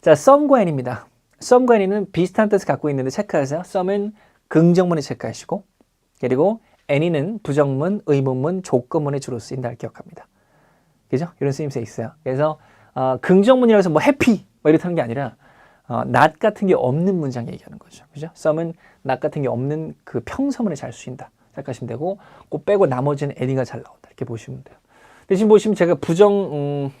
자, some과 an입니다. some과 an이는 비슷한 뜻을 갖고 있는데 체크하세요. some은 긍정문에 체크하시고 그리고 any는 부정문, 의문문, 조건문에 주로 쓰인다를 기억합니다. 그죠? 이런 쓰임새 있어요. 그래서 어, 긍정문이라고 해서 뭐 happy 뭐 이렇다는 게 아니라 어, not 같은 게 없는 문장 얘기하는 거죠. 그죠? some은 not 같은 게 없는 그 평서문에 잘 쓰인다. 생각하시면 되고 그 빼고 나머지는 any가 잘 나온다. 이렇게 보시면 돼요. 대신 보시면 제가 부정 음,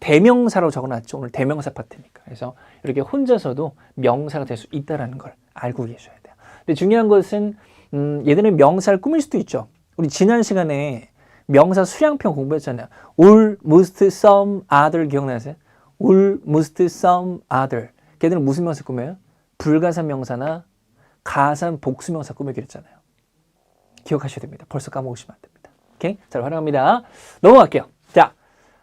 대명사로 적어놨죠. 오늘 대명사 파트니까. 그래서 이렇게 혼자서도 명사가 될 수 있다라는 걸 알고 계셔야 돼요. 근데 중요한 것은 음, 얘들은 명사를 꾸밀 수도 있죠. 우리 지난 시간에 명사 수량평 공부했잖아요. 울, must, some, other 기억나세요? 울, must, some, other. 걔들은 무슨 명사 꾸며요? 불가산 명사나 가산 복수 명사 꾸미기로 했잖아요. 기억하셔야 됩니다. 벌써 까먹으시면 안 됩니다. 오케이? 잘 활용합니다. 넘어갈게요.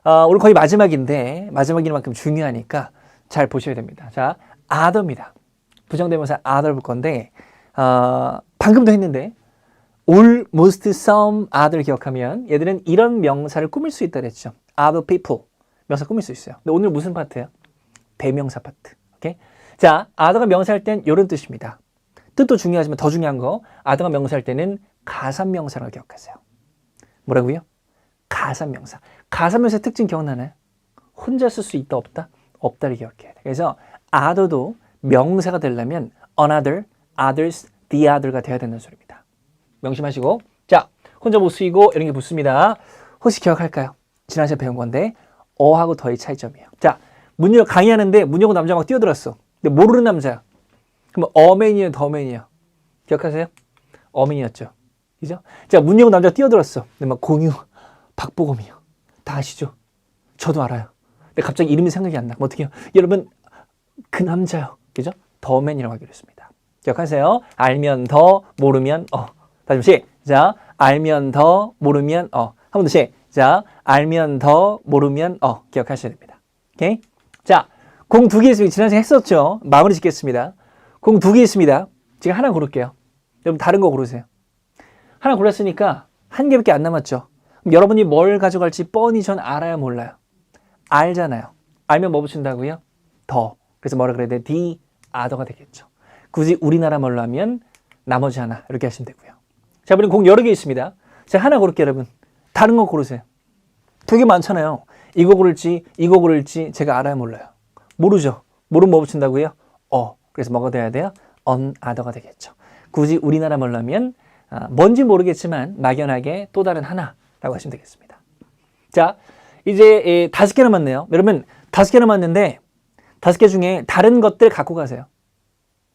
자, 어, 오늘 거의 마지막인데 마지막인 만큼 중요하니까 잘 보셔야 됩니다. 자, other입니다. 부정대명사 other 볼 건데 어, 방금도 했는데 all, most, some, other 기억하면 얘들은 이런 명사를 꾸밀 수 있다 그랬죠. other people 명사 꾸밀 수 있어요. 근데 오늘 무슨 파트예요? 대명사 파트. 오케이? 자, other가 명사할 땐 이런 뜻입니다. 뜻도 중요하지만 더 중요한 거 other가 명사할 때는 가산명사라고 기억하세요. 뭐라고요? 가산명사. 가산명사의 특징 기억나나요? 혼자 쓸 수 있다 없다? 없다를 기억해야 돼. 그래서 other도 명사가 되려면 another, others, the other가 돼야 된다는 소리입니다. 명심하시고 자 혼자 못 쓰이고 이런 게 붙습니다. 혹시 기억할까요? 지난 시간에 배운 건데 어하고 더의 차이점이에요. 자 문혁 강의하는데 문혁은 남자가 막 뛰어들었어. 근데 모르는 남자야. 그럼 어맨이에요, 더맨이에요? 기억하세요? 어맨이었죠. 그죠? 자 문혁은 남자가 뛰어들었어. 근데 막 공유, 박보검이요. 다 아시죠? 저도 알아요. 근데 갑자기 이름이 생각이 안 나. 그럼 어떻게 해요? 여러분 그 남자요. 그죠? 더맨이라고 하기로 했습니다. 기억하세요? 알면 더, 모르면 어. 다시 시작. 알면 더, 모르면 어. 한 번 더 시작. 알면 더, 모르면 어. 기억하셔야 됩니다. 오케이? 자, 공 두 개 있습니다. 지난 시간에 했었죠? 마무리 짓겠습니다. 공 두 개 있습니다. 지금 하나 고를게요. 여러분 다른 거 고르세요. 하나 골랐으니까 한 개밖에 안 남았죠. 여러분이 뭘 가져갈지 뻔히 전 알아야 몰라요. 알잖아요. 알면 뭐 붙인다고요? 더. 그래서 뭐라 그래야 돼? the other가 되겠죠. 굳이 우리나라 말로 하면 나머지 하나 이렇게 하시면 되고요. 자, 우리 공 여러 개 있습니다. 제가 하나 고를게요, 여러분. 다른 거 고르세요. 되게 많잖아요. 이거 고를지, 이거 고를지 제가 알아야 몰라요. 모르죠. 모르면 뭐 붙인다고요? 어. 그래서 뭐가 돼야 돼요? on other가 되겠죠. 굳이 우리나라 말로 하면 아, 뭔지 모르겠지만 막연하게 또 다른 하나 라고 하시면 되겠습니다. 자, 이제 예, 다섯 개 남았네요. 여러분 다섯 개 남았는데 다섯 개 중에 다른 것들 갖고 가세요.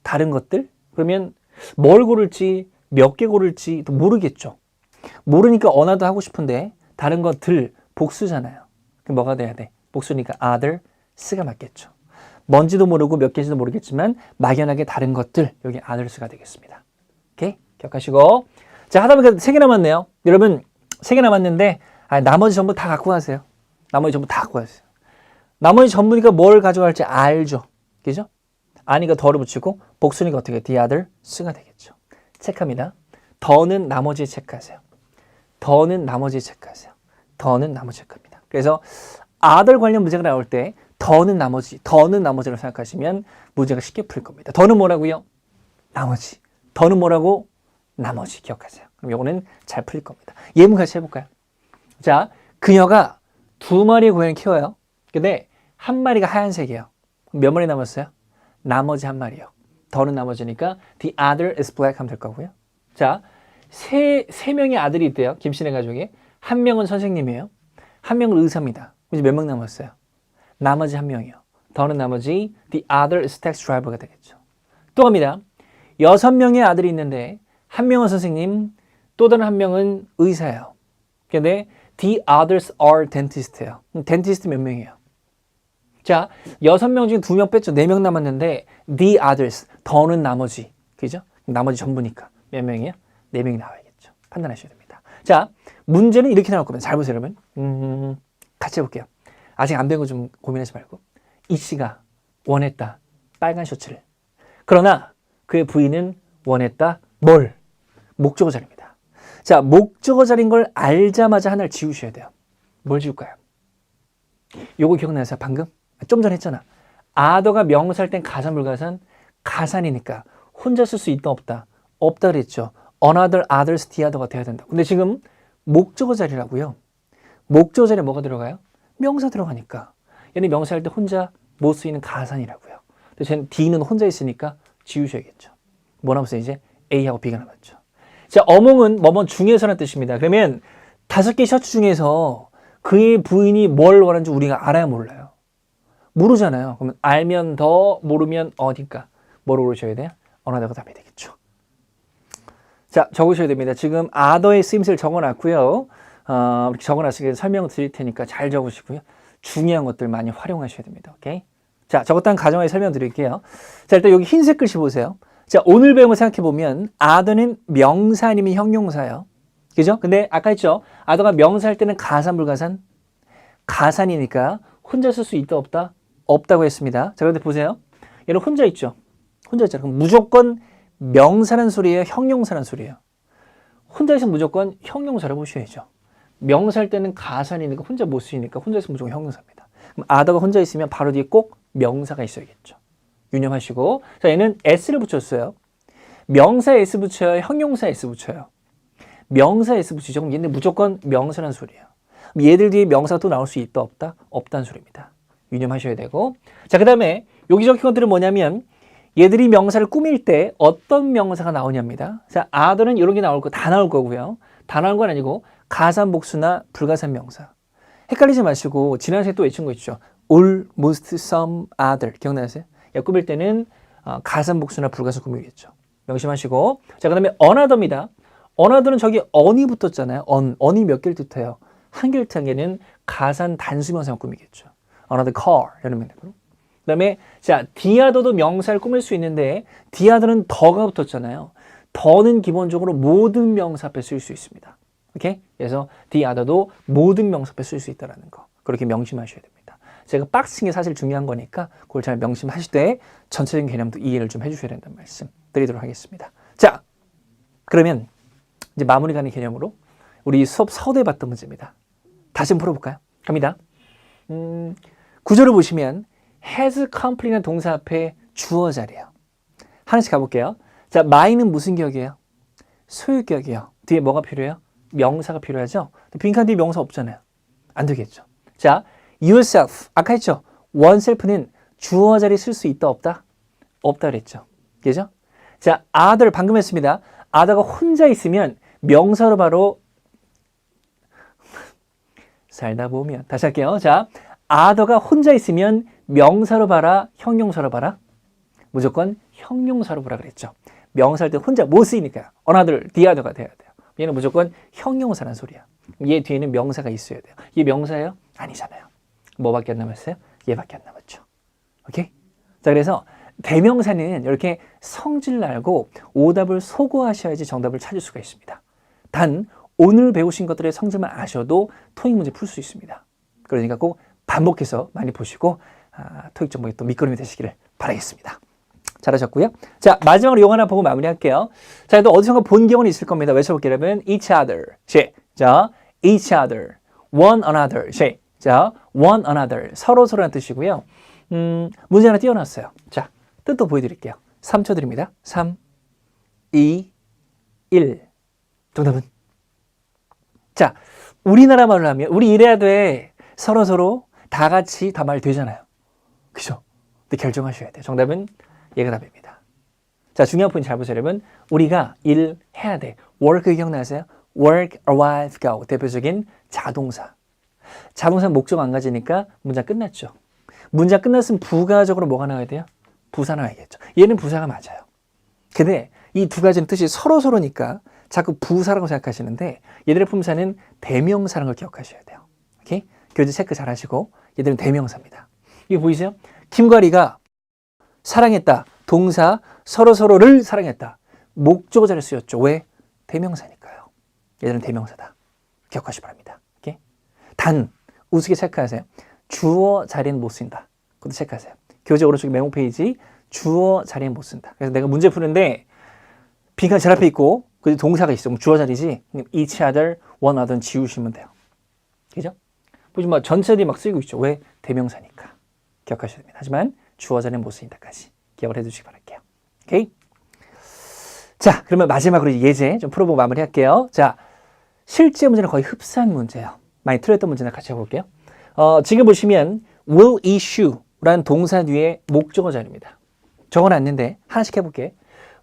다른 것들? 그러면 뭘 고를지 몇 개 고를지 또 모르겠죠. 모르니까 언어도 하고 싶은데 다른 것들 복수잖아요. 그럼 뭐가 돼야 돼? 복수니까 other, 스가 맞겠죠. 뭔지도 모르고 몇 개인지도 모르겠지만 막연하게 다른 것들 여기 others가 되겠습니다. 오케이? 기억하시고 자 하다 보니까 세 개 남았네요. 여러분 세 개 남았는데 아, 나머지 전부 다 갖고 가세요. 나머지 전부 다 갖고 가세요. 나머지 전부니까 뭘 가져갈지 알죠. 그죠? 아니가 더를 붙이고 복수니까 어떻게 the other 스가 되겠죠. 체크합니다. 더는 나머지 체크하세요. 더는 나머지 체크하세요. 더는 나머지 체크합니다. 그래서 other 관련 문제가 나올 때 더는 나머지, 더는 나머지로 생각하시면 문제가 쉽게 풀 겁니다. 더는 뭐라고요? 나머지. 더는 뭐라고? 나머지 기억하세요. 그럼 요거는 잘 풀릴 겁니다. 예문 같이 해볼까요? 자, 그녀가 두 마리의 고양이 키워요. 근데 한 마리가 하얀색이에요. 몇 마리 남았어요? 나머지 한 마리요. 더는 나머지니까 the other is black 하면 될 거고요. 자, 세, 세 명의 아들이 있대요. 김씨네 가족에. 한 명은 선생님이에요. 한 명은 의사입니다. 이제 몇 명 남았어요? 나머지 한 명이요. 더는 나머지 the other is taxi driver가 되겠죠. 또 갑니다. 여섯 명의 아들이 있는데 한 명은 선생님, 또 다른 한 명은 의사예요. 근데 the others are dentist예요. dentist 몇 명이에요? 자, 여섯 명 중에 두 명 뺐죠. 네 명 남았는데 the others, 더는 나머지. 그죠? 나머지 전부니까. 몇 명이에요? 네 명이 나와야겠죠. 판단하셔야 됩니다. 자, 문제는 이렇게 나올 겁니다. 잘 보세요, 여러분. 음, 같이 해볼게요. 아직 안 배운 거좀 고민하지 말고. 이 씨가 원했다. 빨간 셔츠를. 그러나 그의 부인은 원했다. 뭘? 목적어 자리입니다. 자, 목적어 자리인 걸 알자마자 하나를 지우셔야 돼요. 뭘 지울까요? 요거 기억나세요? 방금? 좀 전에 했잖아. other가 명사일 땐 가산 불가산 가산이니까 혼자 쓸 수 있다 없다 없다 그랬죠. another, others, the other가 돼야 된다. 근데 지금 목적어 자리라고요. 목적어 자리에 뭐가 들어가요? 명사 들어가니까. 얘는 명사할 때 혼자 못 쓰이는 가산이라고요. 근데 쟤는 D는 혼자 있으니까 지우셔야겠죠. 뭐 남았어요 이제? A하고 B가 남았죠. 자, 어몽은 뭐뭐 중에서라는 뜻입니다. 그러면 다섯 개 셔츠 중에서 그의 부인이 뭘 원하는지 우리가 알아야 몰라요. 모르잖아요. 그러면 알면 더, 모르면 어디까? 뭐로 고르셔야 돼요? 어나더가 답이 되겠죠. 자, 적으셔야 됩니다. 지금 아더의 쓰임새를 적어놨고요. 어, 이렇게 적어놨으니까 설명을 드릴 테니까 잘 적으시고요. 중요한 것들 많이 활용하셔야 됩니다. 오케이? 자, 적었다는 가정하에 설명 드릴게요. 자, 일단 여기 흰색 글씨 보세요. 자, 오늘 배운 거 생각해 보면 아더는 명사 아니면 형용사예요. 그죠? 근데 아까 했죠? 아더가 명사할 때는 가산, 불가산? 가산이니까 혼자 쓸 수 있다, 없다? 없다고 했습니다. 자, 그런데 보세요. 얘는 혼자 있죠? 혼자 있잖아. 그럼 무조건 명사란 소리예요? 형용사란 소리예요? 혼자 있으면 무조건 형용사를 보셔야죠. 명사할 때는 가산이니까 혼자 못 쓰이니까 혼자 있으면 무조건 형용사입니다. 그럼 아더가 혼자 있으면 바로 뒤에 꼭 명사가 있어야겠죠. 유념하시고 자 얘는 s를 붙였어요. 명사 s 붙여요. 형용사 s 붙여요. 명사 s 붙이죠. 그럼 얘는 무조건 명사란 소리예요. 얘들 뒤에 명사가 또 나올 수 있다 없다? 없다는 소리입니다. 유념하셔야 되고 자 그 다음에 여기 적힌 것들은 뭐냐면 얘들이 명사를 꾸밀 때 어떤 명사가 나오냐입니다. 자, 아들은 이런 게 나올 거 다 나올 거고요. 다 나올 건 아니고 가산 복수나 불가산 명사. 헷갈리지 마시고 지난 시간에 또 외친 거 있죠. all, most, some, other. 기억나세요? 야, 꾸밀 때는 어, 가산 복수나 불가산 꾸미겠죠. 명심하시고. 자, 그다음에 another입니다. another는 저기 on이 붙었잖아요. on, on이 몇 개를 뜻해요? 한 개를 개는 가산 단수명사 꾸미겠죠. another car 이런 명령으로. 그다음에 자 디아더도 명사를 꾸밀 수 있는데 디아더는 더가 붙었잖아요. 더는 기본적으로 모든 명사 앞에 쓸 수 있습니다. 오케이? 그래서 디아더도 모든 명사 앞에 쓸 수 있다라는 거 그렇게 명심하셔야 됩니다. 제가 박싱이 사실 중요한 거니까 그걸 잘 명심하실 때 전체적인 개념도 이해를 좀 해주셔야 된다는 말씀 드리도록 하겠습니다. 자 그러면 이제 마무리 가는 개념으로 우리 수업 서두에 봤던 문제입니다. 다시 한번 풀어볼까요? 갑니다. 음, 구조를 보시면 has complete는 동사 앞에 주어 자리예요. 하나씩 가볼게요. 자, my는 무슨 기억이에요? 소유 기억이에요. 뒤에 뭐가 필요해요? 명사가 필요하죠? 빈칸 뒤에 명사 없잖아요. 안 되겠죠. 자, yourself. 아까 했죠? oneself는 주어 자리 쓸 수 있다, 없다? 없다 그랬죠. 그죠? 자, other 방금 했습니다. other가 혼자 있으면 명사로 바로 살다 보면 다시 할게요. 자, other가 혼자 있으면 명사로 봐라, 형용사로 봐라. 무조건 형용사로 보라 그랬죠. 명사할 때 혼자 못 쓰이니까요. another, the other가 돼야 돼요. 얘는 무조건 형용사란 소리야. 얘 뒤에는 명사가 있어야 돼요. 얘 명사예요? 아니잖아요. 뭐밖에 안 남았어요? 얘밖에 안 남았죠. 오케이? 자, 그래서 대명사는 이렇게 성질을 알고 오답을 소거하셔야지 정답을 찾을 수가 있습니다. 단 오늘 배우신 것들의 성질만 아셔도 토익 문제 풀 수 있습니다. 그러니까 꼭 반복해서 많이 보시고 아, 토익 정보에 또 밑거름이 되시기를 바라겠습니다. 잘하셨고요. 자 마지막으로 용 하나 보고 마무리할게요. 자, 또 어디선가 본 경우는 있을 겁니다. 외쳐볼게요, 여러분. each other. 자, each other. one another. 자, one another. 서로 서로라는 뜻이고요. 음, 문제 하나 띄워놨어요. 자, 뜻도 보여드릴게요. 3초 드립니다. 3, 2, 1. 정답은? 자, 우리나라 말로 하면, 우리 이래야 돼. 서로 서로 다 같이 다 말 되잖아요. 그죠? 근데 결정하셔야 돼요. 정답은 얘가 답입니다. 자, 중요한 포인트 잘 보세요, 여러분. 우리가 일 해야 돼. work 기억나세요? work, arrive, go. 대표적인 자동사. 자동사 목적 안 가지니까 문장 끝났죠. 문장 끝났으면 부가적으로 뭐가 나와야 돼요? 부사 나와야겠죠. 얘는 부사가 맞아요. 근데 이 두 가지는 뜻이 서로 서로니까 자꾸 부사라고 생각하시는데 얘들의 품사는 대명사라는 걸 기억하셔야 돼요. 오케이? 교재 체크 잘 하시고 얘들은 대명사입니다. 이거 보이세요? 김과리가 사랑했다. 동사 서로 서로를 사랑했다. 목적어 자리에 쓰였죠. 왜? 대명사니까요. 얘들은 대명사다. 기억하시 기 바랍니다. 단 우습게 체크하세요. 주어 자리는 못 쓴다. 그것도 체크하세요. 교재 오른쪽 메모 페이지 주어 자리는 못 쓴다. 그래서 내가 문제 푸는데 빈칸 제 앞에 있고 그 동사가 있어. 그럼 주어 자리지. each other, one other 지우시면 돼요. 그죠? 마. 전체들이 막 쓰이고 있죠. 왜? 대명사니까. 기억하셔야 됩니다. 하지만 주어 자리는 못 쓰인다까지 기억을 해두시기 바랄게요. 오케이? 자, 그러면 마지막으로 예제 좀 풀어보고 마무리할게요. 자, 실제 문제는 거의 흡사한 문제예요. 많이 틀렸던 문제나 같이 해볼게요. 어, 지금 보시면 will issue라는 동사 뒤에 목적어 자리입니다. 적어놨는데 하나씩 해볼게.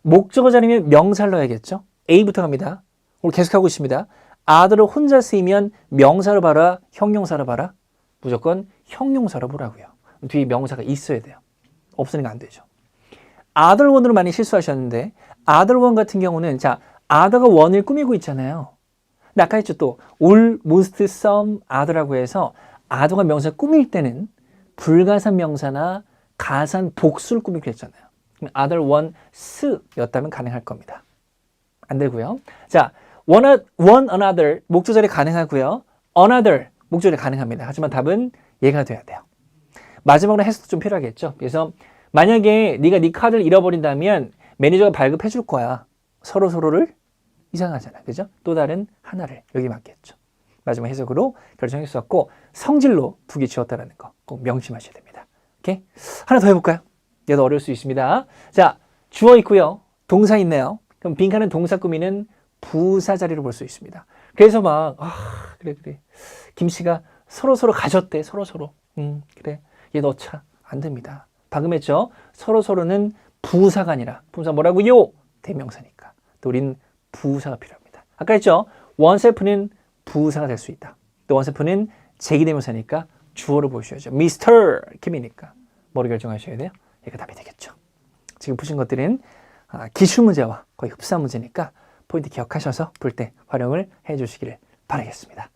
목적어 자리면 명사를 넣어야겠죠. A부터 갑니다. 오늘 계속하고 있습니다. 아들을 혼자 쓰이면 명사로 봐라, 형용사로 봐라. 무조건 형용사로 보라고요. 뒤에 명사가 있어야 돼요. 없으니까 안 되죠. 아들 원으로 많이 실수하셨는데 아들 원 같은 경우는 자 아더가 원을 꾸미고 있잖아요. 아까 했죠 또 all, most, some, other라고 해서 아더가 명사 꾸밀 때는 불가산 명사나 가산 복수를 꾸미기로 했잖아요. other one, s였다면 가능할 겁니다. 안 되고요. 자, one, one another 목조절이 가능하고요. another 목조절이 가능합니다. 하지만 답은 얘가 돼야 돼요. 마지막으로 해석도 좀 필요하겠죠. 그래서 만약에 네가 네 카드를 잃어버린다면 매니저가 발급해 줄 거야. 서로 서로를 이상하잖아. 그죠? 또 다른 하나를 여기 맞겠죠. 마지막 해석으로 결정했었고 성질로 두개 지웠다라는 거 꼭 명심하셔야 됩니다. 오케이? 하나 더 해볼까요? 얘도 어려울 수 있습니다. 자, 주어 있고요. 동사 있네요. 그럼 빈칸은 동사 꾸미는 부사 자리로 볼 수 있습니다. 그래서 막, 아, 그래, 그래. 김 씨가 서로 서로 가졌대. 서로 서로. 음, 그래. 얘 넣자. 안 됩니다. 방금 했죠? 서로 서로는 부사가 아니라, 부사 뭐라고요? 대명사니까. 또 우린 부사가 필요합니다. 아까 했죠? 원셀프는 부사가 될 수 있다. 또 원셀프는 제기대명사니까 주어를 보셔야죠. 미스터 김이니까 뭐로 결정하셔야 돼요? 이게 답이 되겠죠. 지금 보신 것들은 아, 기출 문제와 거의 흡사 문제니까 포인트 기억하셔서 볼 때 활용을 해 주시기를 바라겠습니다.